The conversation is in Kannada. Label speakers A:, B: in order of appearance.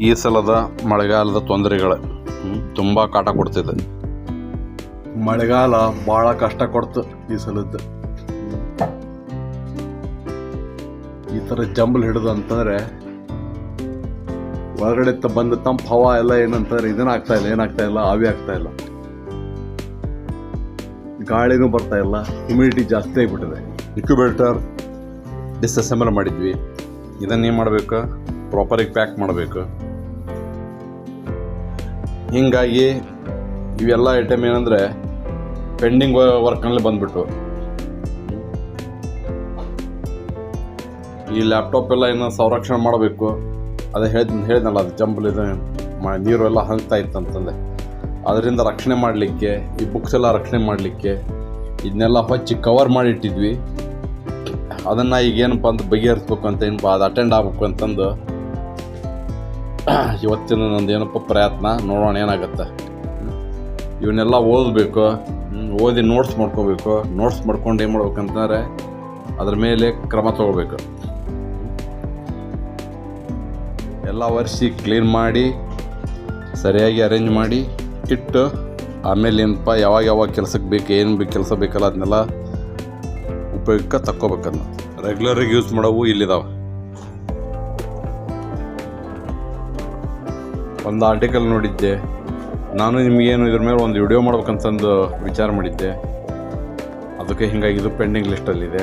A: ಈ ಸಲದ ಮಳೆಗಾಲದ ತೊಂದರೆಗಳು ತುಂಬ ಕಾಟ ಕೊಡ್ತಿದೆ.
B: ಮಳೆಗಾಲ ಭಾಳ ಕಷ್ಟ ಕೊಡ್ತು ಈ ಸಲದ್ದು. ಈ ಥರ ಜಂಬಲ್ ಹಿಡಿದು ಅಂತಂದ್ರೆ ಒಳಗಡೆ ಬಂದ ತಂಪು ಹವಾ ಎಲ್ಲ ಏನಂತಂದ್ರೆ ಇದನ್ನ ಆಗ್ತಾ ಇಲ್ಲ ಏನಾಗ್ತಾ ಇಲ್ಲ ಆವಿ ಆಗ್ತಾ ಇಲ್ಲ. ಗಾಳಿನೂ ಬರ್ತಾ ಇಲ್ಲ ಹ್ಯುಮಿಡಿಟಿ ಜಾಸ್ತಿ ಆಗಿಬಿಟ್ಟಿದೆ.
A: ಇಕ್ಯುಬೇಟರ್ ಡಿಸ್ಅಸೆಂಬಲ್ ಮಾಡಿದ್ವಿ. ಇದನ್ನೇನು ಮಾಡಬೇಕು? ಪ್ರಾಪರಾಗಿ ಪ್ಯಾಕ್ ಮಾಡಬೇಕು. ಹೀಗಾಗಿ ಇವೆಲ್ಲ ಐಟಮ್ ಏನಂದರೆ ಪೆಂಡಿಂಗ್ ವರ್ಕ್ನಲ್ಲಿ ಬಂದ್ಬಿಟ್ಟು. ಈ ಲ್ಯಾಪ್ಟಾಪ್ ಎಲ್ಲ ಏನೋ ಸಂರಕ್ಷಣೆ ಮಾಡಬೇಕು. ಅದೇ ಹೇಳ್ ಹೇಳಿದ್ನಲ್ಲ ಅದು ಜಂಬಲ್ ಇದು ನೀರು ಎಲ್ಲ ಹಂಗ್ತಾ ಇತ್ತು ಅಂತಂದೆ. ಅದರಿಂದ ರಕ್ಷಣೆ ಮಾಡಲಿಕ್ಕೆ, ಈ ಬುಕ್ಸ್ ಎಲ್ಲ ರಕ್ಷಣೆ ಮಾಡಲಿಕ್ಕೆ ಇದನ್ನೆಲ್ಲ ಹೊಚ್ಚಿ ಕವರ್ ಮಾಡಿಟ್ಟಿದ್ವಿ. ಅದನ್ನು ಈಗ ಏನಪ್ಪ ಅಂತ ಬಗೆಹರಿಸ್ಬೇಕು ಅಂತ ಏನಪ್ಪ ಅದು ಅಟೆಂಡ್ ಆಗ್ಬೇಕು ಅಂತಂದು ಇವತ್ತಿನ ನಂದು ಏನಪ್ಪ ಪ್ರಯತ್ನ? ನೋಡೋಣ ಏನಾಗುತ್ತೆ. ಇವನ್ನೆಲ್ಲ ಓದಬೇಕು ಓದಿ ನೋಟ್ಸ್ ಮಾಡ್ಕೋಬೇಕು. ನೋಟ್ಸ್ ಮಾಡ್ಕೊಂಡು ಏನು ಮಾಡ್ಬೇಕಂತಂದರೆ ಅದ್ರ ಮೇಲೆ ಕ್ರಮ ತಗೋಬೇಕು. ಎಲ್ಲ ಒರೆಸಿ ಕ್ಲೀನ್ ಮಾಡಿ, ಸರಿಯಾಗಿ ಅರೇಂಜ್ ಮಾಡಿ, ಇಟ್ಟು ಆಮೇಲೆ ಏನಪ್ಪ, ಯಾವಾಗ ಯಾವಾಗ ಕೆಲಸಕ್ಕೆ ಬೇಕು, ಏನು ಬೇಕು, ಕೆಲಸ ಬೇಕಲ್ಲ, ಅದನ್ನೆಲ್ಲ ಉಪಯೋಗಕ್ಕೆ ತಕ್ಕೋಬೇಕನ್ನ ರೆಗ್ಯುಲರಾಗಿ ಯೂಸ್ ಮಾಡೋವು ಇಲ್ಲಿದಾವೆ. ಒಂದು ಆರ್ಟಿಕಲ್ ನೋಡಿದ್ದೆ. ನಾನು ನಿಮಗೇನು ಇದ್ರ ಮೇಲೆ ಒಂದು ವಿಡಿಯೋ ಮಾಡ್ಬೇಕಂತಂದು ವಿಚಾರ ಮಾಡಿದ್ದೆ. ಅದಕ್ಕೆ ಹಿಂಗಾಗಿ ಇದು ಪೆಂಡಿಂಗ್ ಲಿಸ್ಟಲ್ಲಿದೆ